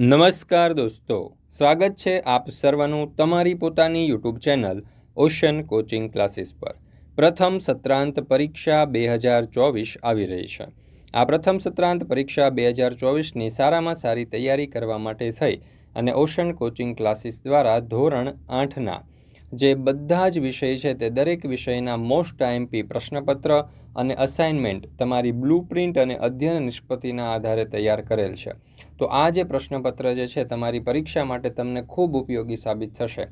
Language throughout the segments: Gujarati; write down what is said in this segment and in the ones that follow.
નમસ્કાર દોસ્તો, સ્વાગત છે આપ સર્વનું તમારી પોતાની YouTube channel ocean coaching classes પર. પ્રથમ સત્રાંત પરીક્ષા બે હજાર ચોવીસ આવી રહી છે. આ પ્રથમ સત્રાંત પરીક્ષા બે હજાર ચોવીસની સારામાં સારી તૈયારી કરવા માટે થઈ અને ઓશન કોચિંગ ક્લાસીસ દ્વારા ધોરણ આઠના જે બધા જ વિષય છે તે દરેક વિષયના મોસ્ટ આઈએમપી પ્રશ્નપત્ર અને અસાઇનમેન્ટ તમારી બ્લુપ્રિન્ટ અને અધ્યયન નિષ્પત્તિના આધારે તૈયાર કરેલ છે. તો આ જે પ્રશ્નપત્ર જે છે તમારી પરીક્ષા માટે તમને ખૂબ ઉપયોગી સાબિત થશે.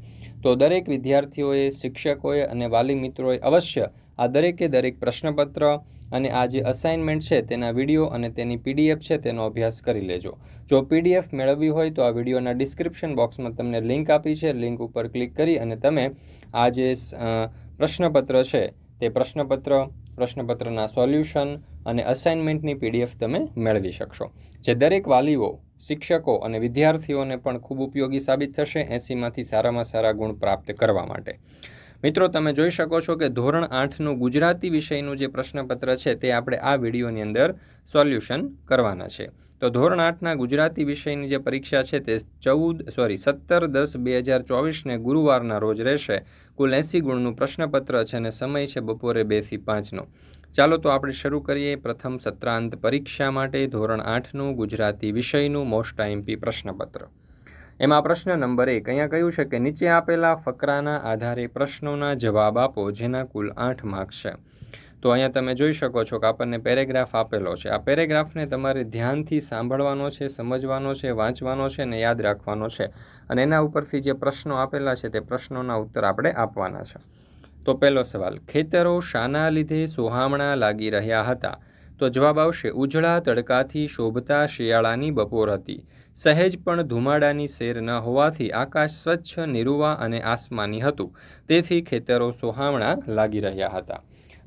તો દરેક વિદ્યાર્થીઓએ, શિક્ષકોએ અને વાલી મિત્રોએ અવશ્ય આ દરેકે દરેક પ્રશ્નપત્ર અને આ જે અસાઇનમેન્ટ છે તેના વીડિયો અને તેની પીડીએફ છે તેનો અભ્યાસ કરી લેજો. જો પીડીએફ મેળવવી હોય તો આ વિડીયોના ડિસ્ક્રિપ્શન બોક્સમાં તમને લિંક આપી છે. લિંક ઉપર ક્લિક કરી અને તમે આ જે પ્રશ્નપત્ર છે તે પ્રશ્નપત્ર, પ્રશ્નપત્રના સોલ્યુશન અને અસાઇનમેન્ટની પીડીએફ તમે મેળવી શકશો. જે દરેક વાલીઓ, શિક્ષકો અને વિદ્યાર્થીઓને પણ ખૂબ ઉપયોગી સાબિત થશે એંસીમાંથી સારામાં સારા ગુણ પ્રાપ્ત કરવા માટે. મિત્રો, તમે જોઈ શકો છો કે ધોરણ આઠનું ગુજરાતી વિષયનું જે પ્રશ્નપત્ર છે તે આપણે આ વિડીયોની અંદર સોલ્યુશન કરવાના છે. તો ધોરણ આઠના ગુજરાતી વિષયની જે પરીક્ષા છે તે ચૌદ, સોરી, સત્તર, દસ, બે હજાર ચોવીસને ગુરુવારના રોજ રહેશે. કુલ એંસી ગુણનું પ્રશ્નપત્ર છે અને સમય છે બપોરે બેથી પાંચનો. ચાલો તો આપણે શરૂ કરીએ પ્રથમ સત્રાંત પરીક્ષા માટે ધોરણ આઠનું ગુજરાતી વિષયનું મોસ્ટ આઈમ્પી પ્રશ્નપત્ર. એમાં પ્રશ્ન નંબર એક અહીંયા કહ્યું છે કે નીચે આપેલા ફકરાના આધારે પ્રશ્નોના જવાબ આપો, જેના કુલ આઠ માર્ક્સ છે. તો અહીંયા તમે જોઈ શકો છો કે આપણને પેરેગ્રાફ આપેલો છે. આ પેરેગ્રાફને તમારે ધ્યાનથી સાંભળવાનો છે, સમજવાનો છે, વાંચવાનો છે અને યાદ રાખવાનો છે. અને એના ઉપરથી જે પ્રશ્નો આપેલા છે તે પ્રશ્નોના ઉત્તર આપણે આપવાના છે. તો પહેલો સવાલ, ખેતરો શાના લીધે સુહામણા લાગી રહ્યા હતા? તો જવાબ આવશે, ઉજળા તડકાથી શોભતા શિયાળાની બપોર હતી. સહેજ પણ ધુમાડાની શેર ન હોવાથી આકાશ સ્વચ્છ, નિરુવા અને આસમાની હતું. તેથી ખેતરો સુહામણા લાગી રહ્યા હતા.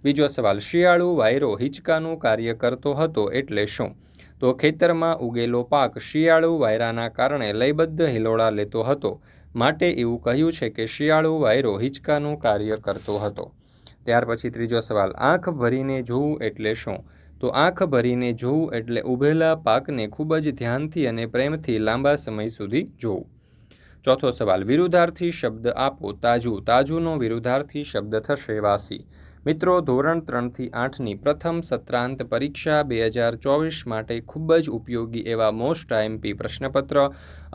બીજો સવાલ, શિયાળુ વાયરો હિંચકાનું કાર્ય કરતો હતો એટલે શું? તો ખેતરમાં ઉગેલો પાક શિયાળુ વાયરાના કારણે લયબદ્ધ હિલોળા લેતો હતો. માટે એવું કહ્યું છે કે શિયાળુ વાયરો હિંચકાનું કાર્ય કરતો હતો. ત્યાર પછી ત્રીજો સવાલ, આંખ ભરીને જોવું એટલે શું? તો આંખ ભરીને જોવું એટલે ઉભેલા પાકને ખૂબ જ ધ્યાનથી અને પ્રેમથી લાંબા સમય સુધી જોવું. ચોથો સવાલ, વિરુદ્ધાર્થી શબ્દ આપો, તાજુ, તાજુનો વિરુદ્ધાર્થી શબ્દ થશે વાસી. મિત્રો, ધોરણ ત્રણથી આઠની પ્રથમ સત્રાંત પરીક્ષા બે હજાર ચોવીસ માટે ખૂબ જ ઉપયોગી એવા મોસ્ટ આઈએમપી પ્રશ્નપત્ર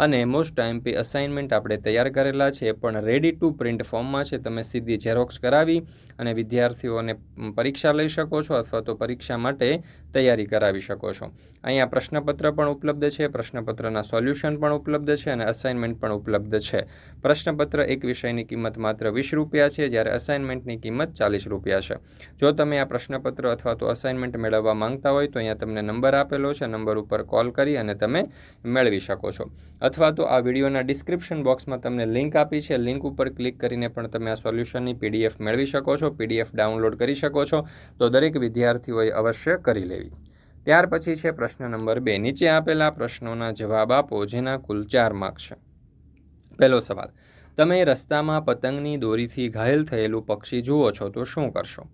અને મોસ્ટ આઈએમપી અસાઇનમેન્ટ આપણે તૈયાર કરેલા છે, પણ રેડી ટુ પ્રિન્ટ ફોર્મમાં છે. તમે સીધી ઝેરોક્સ કરાવી અને વિદ્યાર્થીઓને પરીક્ષા લઈ શકો છો અથવા તો પરીક્ષા માટે તૈયારી કરાવી શકો છો. અહીંયા પ્રશ્નપત્ર પણ ઉપલબ્ધ છે, પ્રશ્નપત્રના સોલ્યુશન પણ ઉપલબ્ધ છે અને અસાઇનમેન્ટ પણ ઉપલબ્ધ છે. પ્રશ્નપત્ર એક વિષયની કિંમત માત્ર વીસ રૂપિયા છે, જ્યારે અસાઇનમેન્ટની કિંમત ચાલીસ રૂપિયા છે. જો તમે આ પ્રશ્નપત્ર અથવા તો અસાઇનમેન્ટ મેળવવા માંગતા હોય તો અહીંયા તમને નંબર આપેલો છે. નંબર ઉપર કોલ કરી અને તમે મેળવી શકો છો. અથવા તો આ વિડીયોના ડિસ્ક્રિપ્શન બોક્સમાં તમને લિંક આપી છે. લિંક ઉપર ક્લિક કરીને પણ તમે આ સોલ્યુશનની પીડીએફ મેળવી શકો છો. પીડીએફ ડાઉનલોડ કરી શકો છો. તો દરેક વિદ્યાર્થીઓએ અવશ્ય કરી લેવી. ત્યાર પછી છે પ્રશ્ન નંબર બે. નીચે આપેલા પ્રશ્નોના જવાબ આપો, જેના કુલ ચાર માર્ક છે. પહેલો સવાલ. તમે રસ્તામાં પતંગની દોરીથી ઘાયલ થયેલું પક્ષી જુઓ છો તો શું કરશો?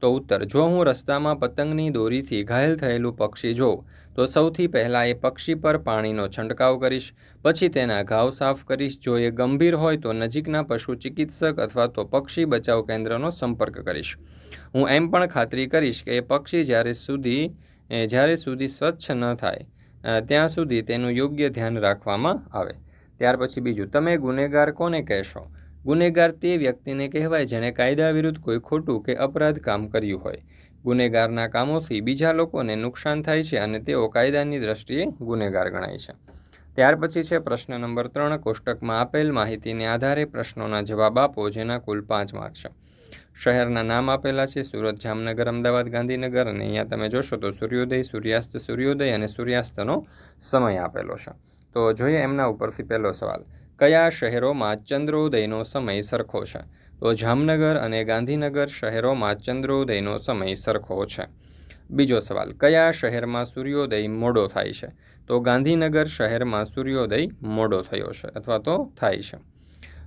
તો ઉત્તર, જો હું રસ્તામાં પતંગની દોરીથી ઘાયલ થયેલું પક્ષી જોઉં, તો સૌથી પહેલાં એ પક્ષી પર પાણીનો છંટકાવ કરીશ, પછી તેના ઘાવ સાફ કરીશ. જો એ ગંભીર હોય તો નજીકના પશુ ચિકિત્સક અથવા તો પક્ષી બચાવ કેન્દ્રનો સંપર્ક કરીશ. હું એમ પણ ખાતરી કરીશ કે એ પક્ષી જ્યારે સુધી જ્યારે સુધી સ્વચ્છ ન થાય ત્યાં સુધી તેનું યોગ્ય ધ્યાન રાખવામાં આવે. ત્યાર પછી બીજું, તમે ગુનેગાર કોને કહેશો? ગુનેગાર તે વ્યક્તિને કહેવાય જેણે કાયદા વિરુદ્ધ કોઈ ખોટું કે અપરાધ કામ કર્યું હોય. ગુનેગારના કામોથી બીજા લોકોને નુકસાન થાય છે અને તેઓ કાયદાની દ્રષ્ટિએ ગુનેગાર ગણાય છે. ત્યાર પછી છે પ્રશ્ન નંબર ત્રણ, કોષ્ટકમાં આપેલ માહિતીને આધારે પ્રશ્નોના જવાબ આપો, જેના કુલ પાંચ માર્ક છે. શહેરના નામ આપેલા છે, સુરત, જામનગર, અમદાવાદ, ગાંધીનગર, અને અહીંયા તમે જોશો તો સૂર્યોદય, સૂર્યાસ્ત, સૂર્યોદય અને સૂર્યાસ્તનો સમય આપેલો છે. તો જોઈએ એમના ઉપરથી પહેલો સવાલ. કયા શહેરોમાં ચંદ્રોદયનો સમય સરખો છે? તો જામનગર અને ગાંધીનગર શહેરોમાં ચંદ્રોદયનો સમય સરખો છે. બીજો સવાલ, કયા શહેરમાં સૂર્યોદય મોડો થાય છે? તો ગાંધીનગર શહેરમાં સૂર્યોદય મોડો થયો છે, અથવા તો થાય છે.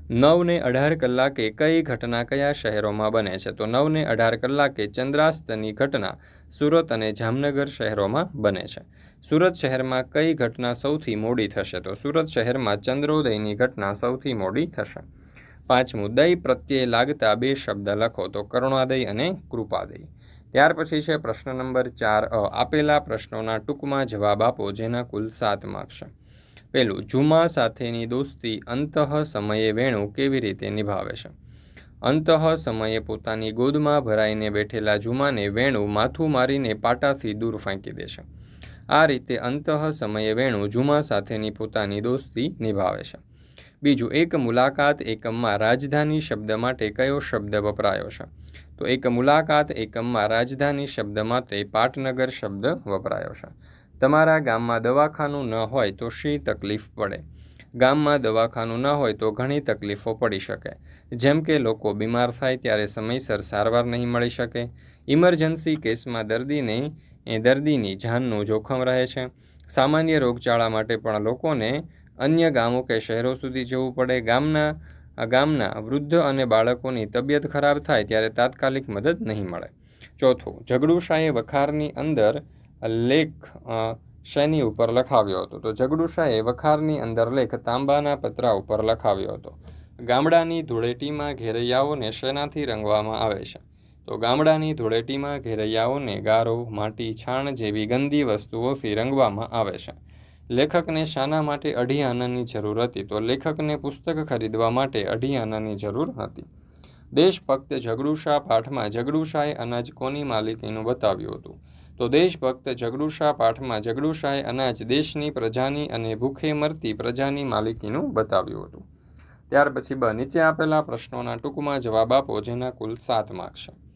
નવને અઢાર કલાકે કઈ ઘટના કયા શહેરોમાં બને છે? તો નવને અઢાર કલાકે ચંદ્રાસ્તની ઘટના સુરત અને જામનગર શહેરોમાં બને છે. સુરત શહેરમાં કઈ ઘટના સૌથી મોડી થશે? તો સુરત શહેરમાં ચંદ્રોદયની ઘટના સૌથી મોડી થશે. પાંચમું દય પ્રત્યે લાગતા બે શબ્દ લખો તો કરુણાદય અને કૃપાદય. ત્યાર પછી છે પ્રશ્ન નંબર ચાર, અ, આપેલા પ્રશ્નોના ટૂંકમાં જવાબ આપો જેના કુલ સાત માર્ક્સ પહેલું જુમા સાથેની દોસ્તી અંતઃ સમયે વેણુ કેવી રીતે નિભાવે છે? અંતઃ સમયે પોતાની ગોદમાં ભરાઈને બેઠેલા જુમાને વેણુ માથું મારીને પાટાથી દૂર ફેંકી દેશે આ રીતે અંતઃ સમયે વેણુ જુમા સાથેની પોતાની દોસ્તી નિભાવે છે. બીજું, એક મુલાકાત એકમમાં રાજધાની શબ્દ માટે કયો શબ્દ વપરાયો છે? તો એક મુલાકાત એકમમાં રાજધાની શબ્દ માટે પાટનગર શબ્દ વપરાયો છે. તમારા ગામમાં દવાખાનું ન હોય તો શી તકલીફ પડે? ગામમાં દવાખાનું ન હોય તો ઘણી તકલીફો પડી શકે. જેમ કે લોકો બીમાર થાય ત્યારે સમયસર સારવાર નહીં મળી શકે. ઇમરજન્સી કેસમાં દર્દીને એ દર્દીની જાનનું જોખમ રહે છે. સામાન્ય રોગચાળા માટે પણ લોકોને અન્ય ગામો કે શહેરો સુધી જવું પડે. ગામના ગામના વૃદ્ધ અને બાળકોની તબિયત ખરાબ થાય ત્યારે તાત્કાલિક મદદ નહીં મળે. ચોથું ઝઘડુશાએ વખારની અંદર લેખ શેની ઉપર લખાવ્યો હતો? તો ઝઘડુશાએ વખારની અંદર લેખ તાંબાના પતરા ઉપર લખાવ્યો હતો. ગામડાની ધૂળેટીમાં ઘેરૈયાઓને શેનાથી રંગવામાં આવે છે? તો ગામડાની ધૂળેટીમાં ઘેરૈયાઓને ગારો, માટી, છાણ જેવી ગંદી વસ્તુઓથી રંગવામાં આવે છે. લેખકને શાના માટે અઢી આનાની જરૂર હતી તો લેખકને પુસ્તક ખરીદવા માટે અઢી આનાની જરૂર હતી. દેશભક્ત ઝઘડુશા પાઠમાં ઝઘડુશાએ અનાજ કોની માલિકીનું બતાવ્યું હતું? તો દેશભક્ત ઝઘડુશા પાઠમાં ઝઘડુશાએ અનાજ દેશની પ્રજાની અને ભૂખે મરતી પ્રજાની માલિકીનું બતાવ્યું હતું. ત્યાર પછી બ નીચે આપેલા પ્રશ્નોના ટૂંકમાં જવાબ આપો, જેના કુલ સાત માર્ક છે.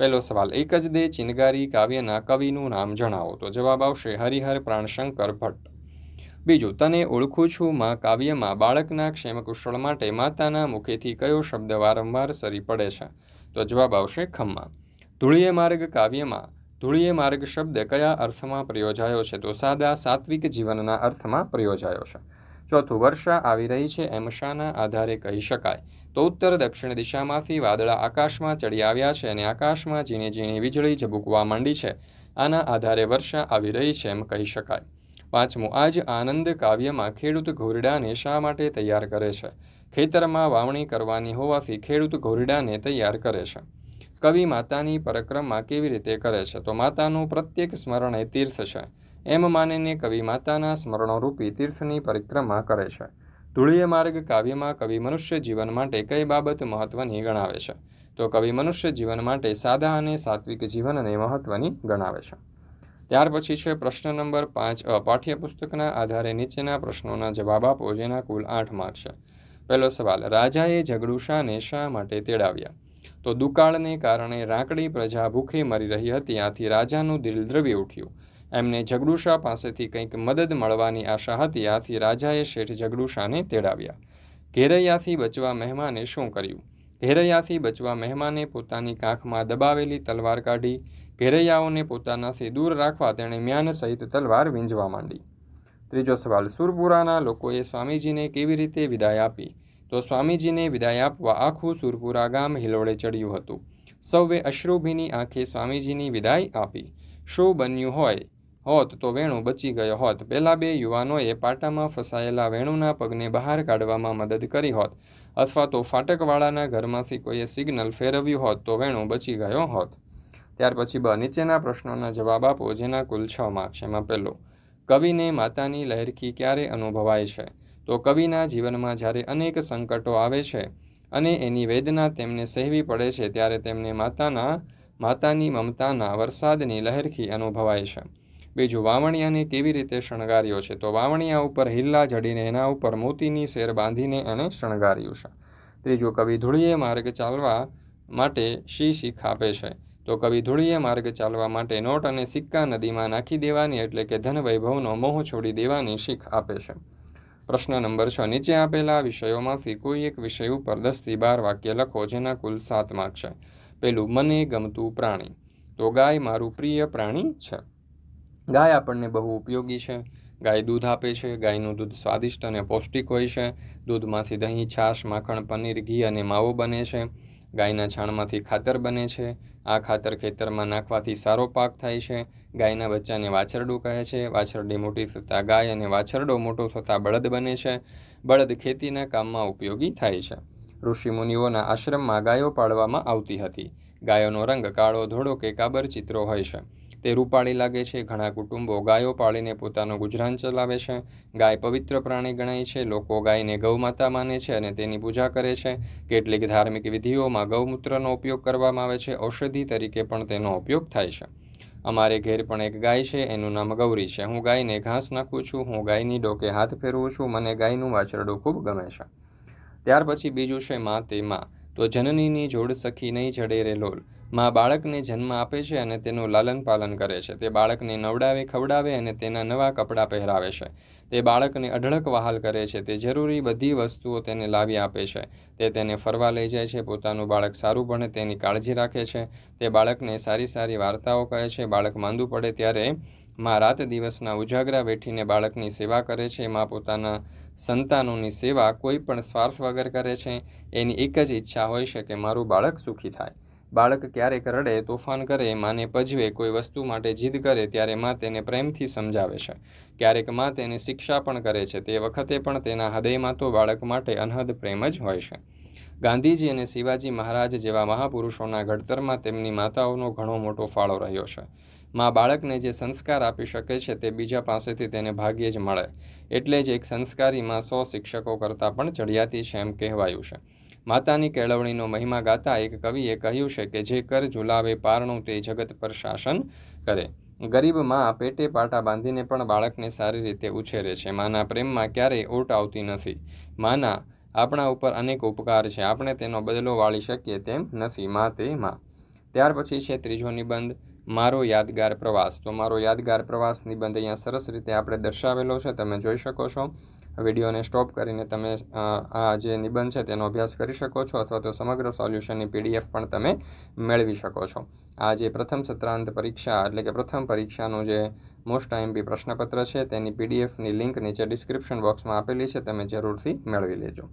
પહેલો સવાલ, એક જ દે ચિનગારી કાવ્યના કવિનું નામ જણાવો, તો જવાબ આવશે હરિહર પ્રાણશંકર ભટ્ટ. બીજું, તને ઓળખું છું માં કાવ્યમાં બાળકના ક્ષેમકુશળ માટે માતાના મુખેથી કયો શબ્દ વારંવાર સરી પડે છે? તો જવાબ આવશે ખમ્મા. ધૂળીય માર્ગ કાવ્યમાં, ધૂળીય માર્ગ શબ્દ કયા અર્થમાં પ્રયોજાયો છે? તો સાદા સાત્વિક જીવનના અર્થમાં પ્રયોજાયો છે. ચોથું, વર્ષા આવી રહી છે એમ શાના આધારે કહી શકાય. તો ઉત્તર દક્ષિણ દિશામાંથી વાદળા આકાશમાં ચડી આવ્યા છે અને આકાશમાં ઝીણી ઝીણી વીજળી ઝબૂકવા માંડી છે. આના આધારે વર્ષા આવી રહી છે એમ કહી શકાય. પાંચમું, આજ આનંદ કાવ્યમાં ખેડૂત ઘોરડાને શા માટે તૈયાર કરે છે? ખેતરમાં વાવણી કરવાની હોવાથી ખેડૂત ઘોરડાને તૈયાર કરે છે. કવિ માતાની પરિક્રમા કેવી રીતે કરે છે? તો માતાનું પ્રત્યેક સ્મરણ એ તીર્થ છે. એમ માનીને કવિ માતાના સ્મરણોરૂપી તીર્થની પરિક્રમા કરે છે. ધૂળીય માર્ગ કાવ્યમાં કવિ મનુષ્ય જીવન માટે કઈ બાબત મહત્વની ગણાવે છે? તો કવિ મનુષ્ય જીવન માટે સાદા અને સાત્વિક જીવનને મહત્વની ગણાવે છે. ત્યાર પછી છે પ્રશ્ન નંબર પાંચ, અ, પાઠ્યપુસ્તકના આધારે નીચેના પ્રશ્નોના જવાબ આપો, જેના કુલ આઠ માર્ક છે. પહેલો સવાલ, રાજાએ ઝઘડુશાને શા માટે તેડાવ્યા? તો દુકાળને કારણે રાંકડી પ્રજા ભૂખે મરી રહી હતી, આથી રાજાનું દિલ દ્રવી ઉઠ્યું. એમને જગડુશા પાસેથી કંઈક મદદ મળવાની આશા હતી. આથી રાજાએ શેઠ જગડુશાને તેડાવ્યા. ઘેરૈયાથી બચવા મહેમાને શું કર્યું? ઘેરૈયાથી બચવા મહેમાને પોતાની કાંખમાં દબાવેલી તલવાર કાઢી, ઘેરૈયાઓને પોતાનાથી દૂર રાખવા તેણે મ્યાન સહિત તલવાર વીંજવા માંડી. ત્રીજો સવાલ, સુરપુરાના લોકોએ સ્વામીજીને કેવી રીતે વિદાય આપી? તો સ્વામીજીને વિદાય આપવા આખું સુરપુરા ગામ હિલોળે ચડ્યું હતું. સૌએ અશ્રુભીની આંખે સ્વામીજીની વિદાય આપી. શું બન્યું હોય? હોત તો વેણુ બચી ગયો હોત. પહેલા બે યુવાનોએ પાટામાં ફસાયેલા વેણુના પગને બહાર કાઢવામાં મદદ કરી હોત અથવા તો ફાટકવાળાના ઘરમાંથી કોઈએ સિગ્નલ ફેરવ્યું હોત તો વેણુ બચી ગયો હોત. ત્યાર પછી બ નીચેના પ્રશ્નોના જવાબ આપો, જેના કુલ છ માર્ક્સ એમાં પહેલો, કવિને માતાની લહેરખી ક્યારે અનુભવાય છે? તો કવિના જીવનમાં જ્યારે અનેક સંકટો આવે છે અને એની વેદના તેમને સહેવી પડે છે, ત્યારે તેમને માતાના, માતાની મમતાના વરસાદની લહેરખી અનુભવાય છે. બીજું વાવણિયાને કેવી રીતે શણગાર્યો છે? તો વાવણિયા ઉપર હિલ્લા જડીને એના ઉપર મોતીની શેર બાંધીને એણે શણગાર્યું છે. ત્રીજું, કવિ ધૂળીએ માર્ગ ચાલવા માટે શી શીખ આપે છે? તો કવિ ધૂળીએ માર્ગ ચાલવા માટે નોટ અને સિક્કા નદીમાં નાખી દેવાની એટલે કે ધન વૈભવનો મોહ છોડી દેવાની શીખ આપે છે. પ્રશ્ન નંબર છ, નીચે આપેલા વિષયોમાંથી કોઈ એક વિષય ઉપર દસથી બાર વાક્ય લખો જેના કુલ સાત માર્ક છે. પેલું, મને ગમતું પ્રાણી. તો ગાય, મારું પ્રિય પ્રાણી છે. ગાય આપણને બહુ ઉપયોગી છે. ગાય દૂધ આપે છે. ગાયનું દૂધ સ્વાદિષ્ટ અને પૌષ્ટિક હોય છે. દૂધમાંથી દહીં, છાશ, માખણ, પનીર, ઘી અને માવો બને છે. ગાયના છાણમાંથી ખાતર બને છે. આ ખાતર ખેતરમાં નાખવાથી સારો પાક થાય છે. ગાયના બચ્ચાને વાછરડું કહે છે. વાછરડી મોટી થતાં ગાય અને વાછરડો મોટો થતાં બળદ બને છે. બળદ ખેતીના કામમાં ઉપયોગી થાય છે. ઋષિમુનિઓના આશ્રમમાં ગાયો પાળવામાં આવતી હતી. ગાયોનો રંગ કાળો, ધોળો કે કાબર ચિત્રો હોય છે. તે રૂપાળી લાગે છે. ઘણા કુટુંબો ગાયો પાળીને પોતાનું ગુજરાન ચલાવે છે. ગાય પવિત્ર પ્રાણી ગણાય છે. લોકો ગાયને ગૌમાતા માને છે અને તેની પૂજા કરે છે. કેટલીક ધાર્મિક વિધિઓમાં ગૌમૂત્રનો ઉપયોગ કરવામાં આવે છે. ઔષધિ તરીકે પણ તેનો ઉપયોગ થાય છે. અમારે ઘેર પણ એક ગાય છે. એનું નામ ગૌરી છે. હું ગાયને ઘાસ નાખું છું. હું ગાયની ડોકે હાથ ફેરવું છું. મને ગાયનું વાછરડું ખૂબ ગમે છે. ત્યાર પછી બીજું છે મા તે મા. તો જનનીની જોડ સખી નહીં જડે રે લોલ. મા બાળકને જન્મ આપે છે અને તેનું લાલન પાલન કરે છે. તે બાળકને નવડાવે, ખવડાવે અને તેના નવા કપડાં પહેરાવે છે. તે બાળકને અઢળક વહાલ કરે છે. તે જરૂરી બધી વસ્તુઓ તેને લાવી આપે છે. તે તેને ફરવા લઈ જાય છે. પોતાનું બાળક સારું ભણે તેની કાળજી રાખે છે. તે બાળકને સારી સારી વાર્તાઓ કહે છે. બાળક માંદું પડે ત્યારે મા રાત દિવસના ઉજાગરા બેઠીને બાળકની સેવા કરે છે. મા પોતાના સંતાનોની સેવા કોઈ પણ સ્વાર્થ વગર કરે છે. એની એક જ ઈચ્છા હોય છે કે મારું બાળક સુખી થાય. બાળક ક્યારેક રડે તોફાન કરે, માને પજવે, કોઈ વસ્તુ માટે જીદ કરે, ત્યારે માં તેને પ્રેમથી સમજાવે છે. ક્યારેકમાં તેને શિક્ષા પણ કરે છે. તે વખતે પણ તેના હૃદયમાં તો બાળક માટે અનહદ પ્રેમ જ હોય છે. ગાંધીજી અને શિવાજી મહારાજ જેવા મહાપુરુષોના ઘડતરમાં તેમની માતાઓનો ઘણો મોટો ફાળો રહ્યો છે. માં બાળકને જે સંસ્કાર આપી શકે છે, તે બીજા પાસેથી તેને ભાગ્યે જ મળે. એટલે જ એક સંસ્કારીમાં સો શિક્ષકો કરતાં પણ ચડિયાતી છે એમ કહેવાયું છે. માતાની કેળવણીનો મહિમા ગાતા એક કવિએ કહ્યું છે કે જે કર ઝુલાવે પારણું તે જગત પર શાસન કરે. ગરીબમાં પેટે પાટા બાંધીને પણ બાળકને સારી રીતે ઉછેરે છે. માના પ્રેમમાં ક્યારેય ઓટ આવતી નથી. માના, આપણા ઉપર અનેક ઉપકાર છે. આપણે તેનો બદલો વાળી શકીએ તેમ નથી. મા તે મા. ત્યાર પછી છે ત્રીજો નિબંધ, મારો યાદગાર પ્રવાસ. તો મારો યાદગાર પ્રવાસ નિબંધ અહીંયા સરસ રીતે આપણે દર્શાવેલો છે. તમે જોઈ શકો છો. વિડીયોને સ્ટોપ કરીને તમે આ જે નિબંધ છે તેનો અભ્યાસ કરી શકો છો અથવા તો સમગ્ર સોલ્યુશનની પીડીએફ પણ તમે મેળવી શકો છો. આ જે પ્રથમ સત્રાંત પરીક્ષા એટલે કે પ્રથમ પરીક્ષાનું જે મોસ્ટ આઈએમપી પ્રશ્નપત્ર છે તેની પીડીએફની લિંક નીચે ડિસ્ક્રિપ્શન બોક્સમાં આપેલી છે, તમે જરૂરથી મેળવી લેજો.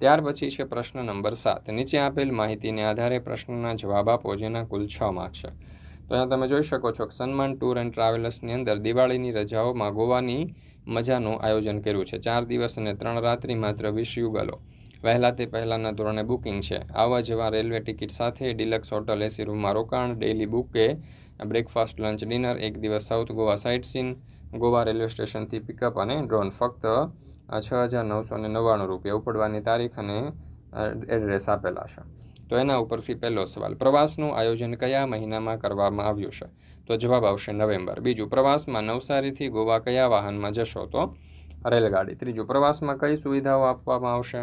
ત્યાર પછી છે પ્રશ્ન નંબર સાત. નીચે આપેલ માહિતીને આધારે પ્રશ્નના જવાબ આપો, જેના કુલ છ માર્ક છે. તો અહીંયા તમે જોઈ શકો છો કે સન્માન ટૂર એન્ડ ટ્રાવેલર્સની અંદર દિવાળીની રજાઓમાં ગોવાની મજાનું આયોજન કર્યું છે. ચાર દિવસ અને ત્રણ રાત્રિ માત્ર વીસ યુગલો. વહેલા તે પહેલાંના ધોરણે બુકિંગ છે. આવવા જવા રેલવે ટિકિટ સાથે ડિલક્સ હોટલ એસી રૂમમાં રોકાણ, daily buffet, breakfast, lunch, dinner, એક દિવસ south Goa sightseeing, Goa railway સ્ટેશનથી પિકઅપ અને ડ્રોન ફક્ત છ હજાર નવસો ને નવ્વાણું રૂપિયા ઉપડવાની તારીખ અને એડ્રેસ આપેલા છે. તો એના ઉપરથી પહેલો સવાલ, પ્રવાસનું આયોજન કયા મહિનામાં કરવામાં આવ્યું છે? તો જવાબ આવશે નવેમ્બર. બીજું, પ્રવાસમાં નવસારીથી ગોવા કયા વાહનમાં જશો? તો રેલગાડી. ત્રીજું, પ્રવાસમાં કઈ સુવિધાઓ આપવામાં આવશે?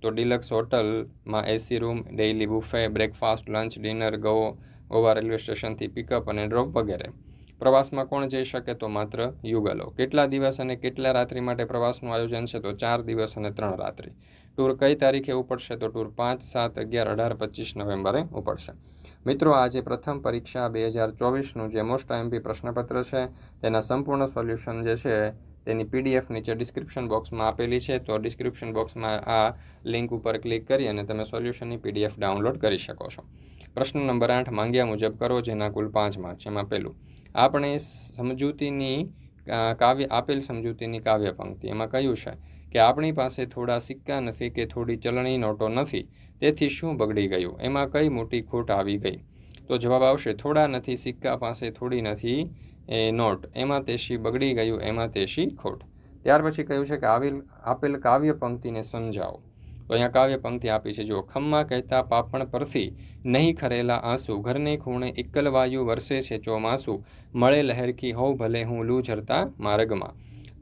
તો ડિલક્સ હોટલમાં AC room, daily buffet, breakfast, lunch, dinner go Goa railway સ્ટેશનથી પિકઅપ અને ડ્રોપ વગેરે. પ્રવાસમાં કોણ જઈ શકે? તો માત્ર યુગલો. કેટલા દિવસ અને કેટલા રાત્રિ માટે પ્રવાસનું આયોજન છે? તો ચાર દિવસ અને ત્રણ રાત્રિ. ટૂર કઈ તારીખે ઉપડશે? તો ટૂર પાંચ, સાત, અગિયાર, અઢાર, પચીસ નવેમ્બરે ઉપડશે. મિત્રો, આજે પ્રથમ પરીક્ષા બે હજાર ચોવીસનું જે મોસ્ટ આઈએમપી પ્રશ્નપત્ર છે, તેના સંપૂર્ણ સોલ્યુશન જે છે, તેની પીડીએફ નીચે ડિસ્ક્રિપ્શન બોક્સમાં આપેલી છે. તો ડિસ્ક્રિપ્શન બોક્સમાં આ લિંક ઉપર ક્લિક કરી અને તમે સોલ્યુશનની પીડીએફ ડાઉનલોડ કરી શકો છો. પ્રશ્ન નંબર આઠ, માંગ્યા મુજબ કરો, જેના કુલ પાંચ માર્ક છે. એમાં પહેલું, આપણે સમજૂતીની કાવ્ય, આપેલ સમજૂતીની કાવ્ય પંક્તિ એમાં કયું છે? કે આપણી પાસે થોડા સિક્કા નથી કે થોડી ચલણી નોટો નથી, તેથી શું બગડી ગયું? એમાં કઈ મોટી ખોટ આવી ગઈ? તો જવાબ આવશે, થોડા નથી, સિક્કા પાસે થોડી નથી, એ નોટ. એમાં તેશી બગડી ગયું, એમાં તેશી ખોટ. ત્યાર પછી કહ્યું છે કે આવેલ, આપેલ કાવ્ય પંક્તિને સમજાવો. તો અહીંયા કાવ્ય પંક્તિ આપી છે જો ખમ્મા કહેતા પાપણ પરથી નહીં ખરેલા આંસુ, ઘરને ખૂણે એકલવાયુ વરસે છે ચોમાસું, મળે લહેરકી હોઉં ભલે હું લૂ ઝરતા માર્ગમાં.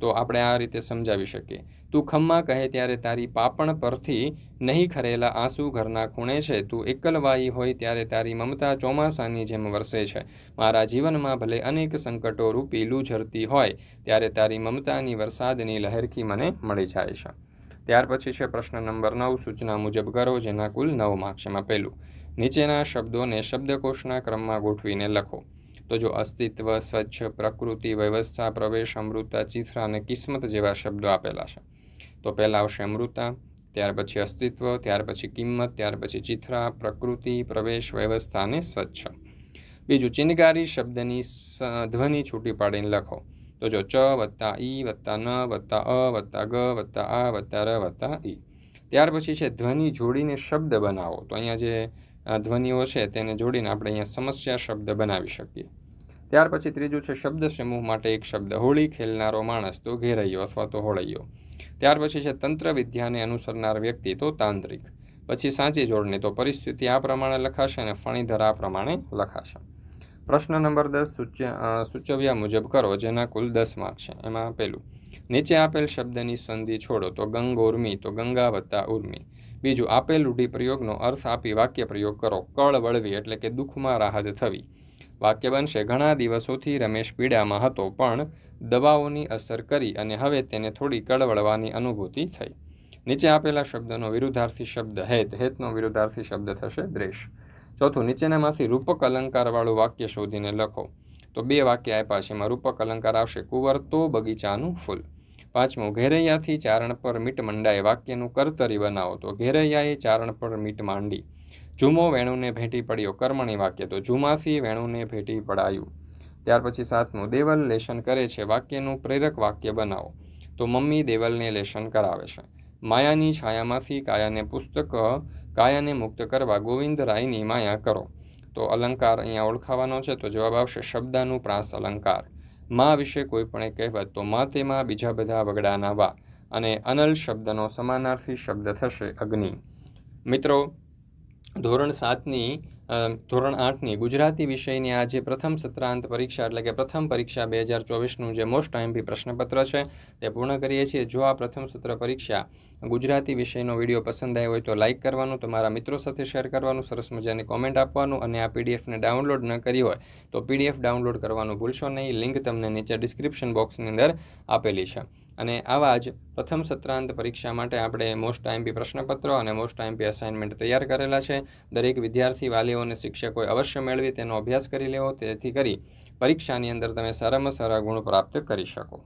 તો આપણે આ રીતે સમજાવી શકીએ. તું ખમ્મા કહે ત્યારે તારી પાપણ પરથી નહીં ખરેલા આંસુ ઘરના ખૂણે છે. તું એકલવાઈ હોય ત્યારે તારી મમતા ચોમાસાની જેમ વરસે છે. મારા જીવનમાં ભલે અનેક સંકટો રૂપી ઝરતી હોય, ત્યારે તારી મમતાની વરસાદની લહેરખી મને મળી જાય છે. ત્યાર પછી છે પ્રશ્ન નંબર નવ, સૂચના મુજબ કરો જેના કુલ નવ માર્ક્સમાં પહેલું નીચેના શબ્દોને શબ્દકોશના ક્રમમાં ગોઠવીને લખો. તો જો અસ્તિત્વ, સ્વચ્છ, પ્રકૃતિ, વ્યવસ્થા, પ્રવેશ, અમૃતા, ચિત્ર અને કિસ્મત જેવા શબ્દો આપેલા છે. તો પહેલાં આવશે અમૃતા, ત્યાર પછી અસ્તિત્વ, ત્યાર પછી કિંમત, ત્યાર પછી ચિત્રા, પ્રકૃતિ, પ્રવેશ, વ્યવસ્થા અને સ્વચ્છ. બીજું, ચિનગારી શબ્દની ધ્વનિ છૂટી પાડીને લખો. તો જો ચ વત્તા ઈ વત્તા ન વત્તા અ વત્તા ગ વત્તા આ વત્તા ર વત્તા ઈ. ત્યાર પછી છે ધ્વનિ જોડીને શબ્દ બનાવો. તો અહીંયા જે ધ્વનિઓ છે તેને જોડીને આપણે અહીંયા સમસ્યા શબ્દ બનાવી શકીએ. ત્યાર પછી ત્રીજું છે શબ્દ સમૂહ માટે એક શબ્દ. હોળી ખેલનારો માણસ તો ઘેરૈયો અથવા તો હોળૈયો. ત્યાર પછી છે તંત્ર વિદ્યાને અનુસરનાર વ્યક્તિ તો તાંત્રિક. પછી સાચી જોડણી તો પરિસ્થિતિ આ પ્રમાણે લખાશે અને ફણીધર આ પ્રમાણે લખાશે. પ્રશ્ન નંબર દસ સૂચવ્યા મુજબ કરો, જેના કુલ દસ માર્ક છે. એમાં પહેલું, નીચે આપેલ શબ્દની સંધિ છોડો તો ગંગોર્મી, તો ગંગા વત્તા ઉર્મી. બીજું, આપેલ રૂઢિપ્રયોગનો અર્થ આપી વાક્ય પ્રયોગ કરો. કળ વળવી એટલે કે દુઃખમાં રાહત થવી. વાક્ય બનશે, ઘણા દિવસોથી રમેશ પીડામાં હતો, પણ દવાઓની અસર કરી અને હવે તેને થોડી કળવળવાની અનુભૂતિ થઈ. નીચે આપેલા શબ્દનો વિરુદ્ધાર્થી શબ્દ, હેત. હેતનો વિરુદ્ધાર્થી શબ્દ થશે દ્રેશ ચોથું, નીચેનામાંથી રૂપક અલંકારવાળું વાક્ય શોધીને લખો. તો બે વાક્ય આપ્યા છે, એમાં રૂપક અલંકાર આવશે, કુંવર તો બગીચાનું ફૂલ. પાંચમું, ઘેરૈયાથી ચારણ પર મીટ મંડાય, વાક્યનું કર્તરી બનાવો. તો ઘેરૈયાએ ચારણ પર મીટ માંડી. ઝુમો વેણુને ભેટી પડ્યો, કર્મણી વાક્ય. તો જુમાથી વેણુને ભેટી પડાયું. ત્યાર પછી સાતમું, દેવલ લેશન કરે છે, વાક્યનું પ્રેરક વાક્ય બનાવો. તો મમ્મી દેવલને લેશન કરાવે છે. માયાની છાયામાંથી કાયાને પુસ્તક, કાયાને મુક્ત કરવા ગોવિંદ રાયની માયા કરો. તો અલંકાર અહીંયા ઓળખાવાનો છે, તો જવાબ આવશે, શબ્દાનું પ્રાસ અલંકાર. માં વિશે કોઈ પણ એક કહેવત, તો મા તેમાં બીજા બધા વગડાના વા અને અનલ શબ્દનો સમાનાર્થી શબ્દ થશે અગ્નિ. મિત્રો, ધોરણ સાતની ધોરણ આઠની ગુજરાતી વિષયની આ જે પ્રથમ સત્રાંત પરીક્ષા એટલે કે પ્રથમ પરીક્ષા બે હજાર ચોવીસનું જે મોસ્ટ આઈએમપી પ્રશ્નપત્ર છે, તે પૂર્ણ કરીએ છીએ. જો આ પ્રથમ સત્ર પરીક્ષા ગુજરાતી વિષયનો વીડિયો પસંદ આવ્યો હોય તો લાઇક કરવાનું તમારા મિત્રો સાથે શેર કરવાનું, સરસ મજાની કોમેન્ટ આપવાનું અને આ પીડીએફને ડાઉનલોડ ન કરી હોય તો પીડીએફ ડાઉનલોડ કરવાનું ભૂલશો નહીં. લિંક તમને નીચે ડિસ્ક્રિપ્શન બોક્સની અંદર આપેલી છે. અને આવા જ પ્રથમ સત્રાંત પરીક્ષા માટે આપણે મોસ્ટ આઈએમપી પ્રશ્નપત્રો અને મોસ્ટ આઈએમપી અસાઇનમેન્ટ તૈયાર કરેલા છે. દરેક વિદ્યાર્થી વાલીઓ અને શિક્ષકોએ અવશ્ય મેળવી તેનો અભ્યાસ કરી લેવો, તેથી કરી પરીક્ષાની અંદર તમે સારામાં સારા ગુણ પ્રાપ્ત કરી શકો.